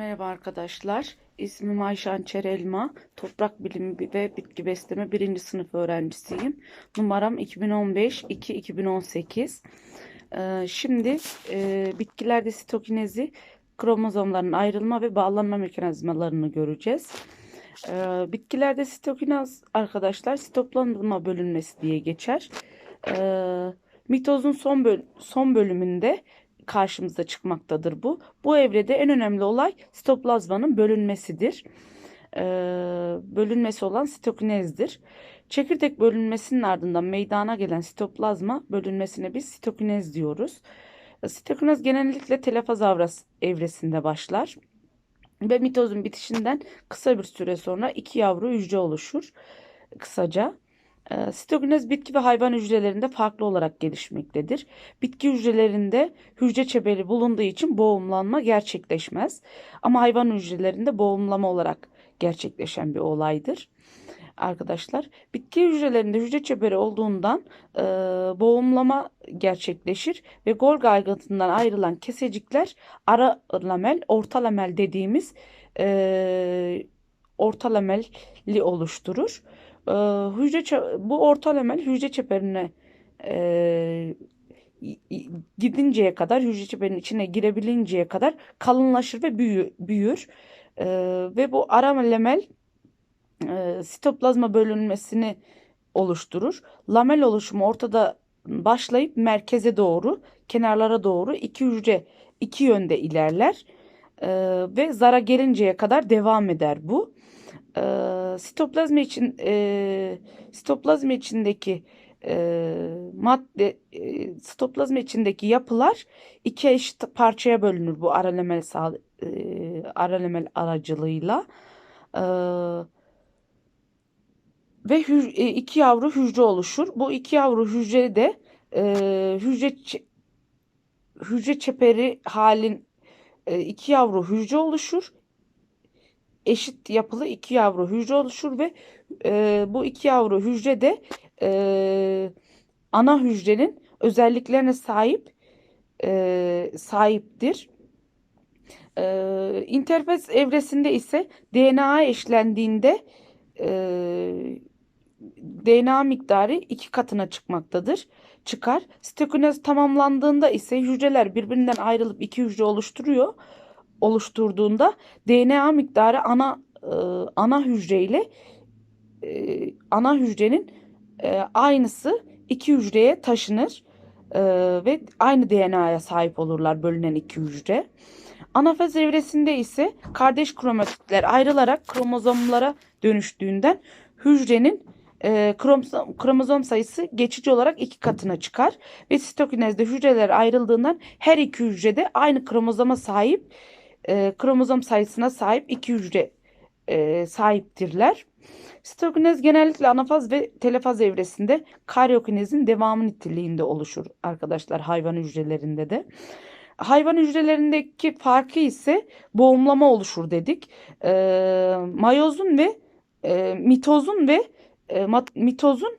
Merhaba arkadaşlar. İsmim Ayşan Çerelma. Toprak Bilimi ve Bitki Besleme 1. sınıf öğrencisiyim. Numaram 2015-2-2018. Ee, şimdi e, bitkilerde sitokinezi, kromozomların ayrılma ve bağlanma mekanizmalarını göreceğiz. Ee, bitkilerde sitokinaz arkadaşlar sitoplazma bölünmesi diye geçer. Ee, mitozun son, böl son bölümünde karşımıza çıkmaktadır bu. Bu evrede en önemli olay sitoplazmanın bölünmesidir. Ee, bölünmesi olan sitokinezdir. Çekirdek bölünmesinin ardından meydana gelen sitoplazma bölünmesine biz sitokinez diyoruz. Sitokinez genellikle telefaz evresinde başlar ve mitozun bitişinden kısa bir süre sonra iki yavru hücre oluşur. Kısaca. E, sitokinez bitki ve hayvan hücrelerinde farklı olarak gelişmektedir. Bitki hücrelerinde hücre çeperi bulunduğu için boğumlanma gerçekleşmez. Ama hayvan hücrelerinde boğumlama olarak gerçekleşen bir olaydır. Arkadaşlar bitki hücrelerinde hücre çeperi olduğundan e, boğumlama gerçekleşir ve Golgi aygıtından ayrılan kesecikler ara lamel, orta lamel dediğimiz e, orta lamelli oluşturur. E, hücre bu orta lamel hücre çeperine e, gidinceye kadar hücre çeperinin içine girebilinceye kadar kalınlaşır ve büyür. büyür. E, ve bu ara lamel e, sitoplazma bölünmesini oluşturur. Lamel oluşumu ortada başlayıp merkeze doğru, kenarlara doğru iki hücre iki yönde ilerler e, ve zara gelinceye kadar devam eder bu. E, sitoplazma için e, sitoplazma içindeki e, madde e, sitoplazma içindeki yapılar iki eşit parçaya bölünür bu aralemel sağ, e, aralemel aracılığıyla. E, ve e, iki yavru hücre oluşur. Bu iki yavru hücre de e, hücre hücre çeperi halin e, iki yavru hücre oluşur. Eşit yapılı iki yavru hücre oluşur ve e, bu iki yavru hücre de e, ana hücrenin özelliklerine sahip e, sahiptir. E, interfaz evresinde ise DNA eşlendiğinde e, DNA miktarı iki katına çıkmaktadır. Çıkar. Sitokinez tamamlandığında ise hücreler birbirinden ayrılıp iki hücre oluşturuyor. Oluşturduğunda DNA miktarı ana e, ana hücre ile e, ana hücrenin e, aynısı iki hücreye taşınır e, ve aynı DNA'ya sahip olurlar bölünen iki hücre. Anafaz evresinde ise kardeş kromatitler ayrılarak kromozomlara dönüştüğünden hücrenin e, kromozom, kromozom sayısı geçici olarak iki katına çıkar. Ve sitokinezde hücreler ayrıldığından her iki hücrede aynı kromozoma sahip e, kromozom sayısına sahip iki hücre e, sahiptirler. Sitokinez genellikle anafaz ve telefaz evresinde karyokinezin devamı niteliğinde oluşur arkadaşlar hayvan hücrelerinde de. Hayvan hücrelerindeki farkı ise boğumlama oluşur dedik. E, mayozun ve e, mitozun ve e, mitozun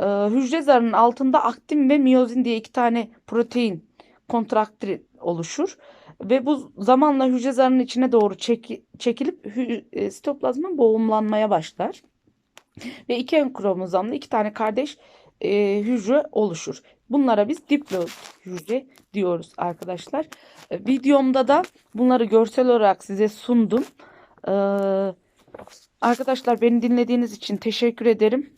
e, hücre zarının altında aktin ve miyozin diye iki tane protein kontraktri oluşur. Ve bu zamanla hücre zarının içine doğru çek, çekilip e, sitoplazma boğumlanmaya başlar. Ve iki ön kromozomlu iki tane kardeş e, hücre oluşur. Bunlara biz diploid hücre diyoruz arkadaşlar. E, videomda da bunları görsel olarak size sundum. E, arkadaşlar beni dinlediğiniz için teşekkür ederim.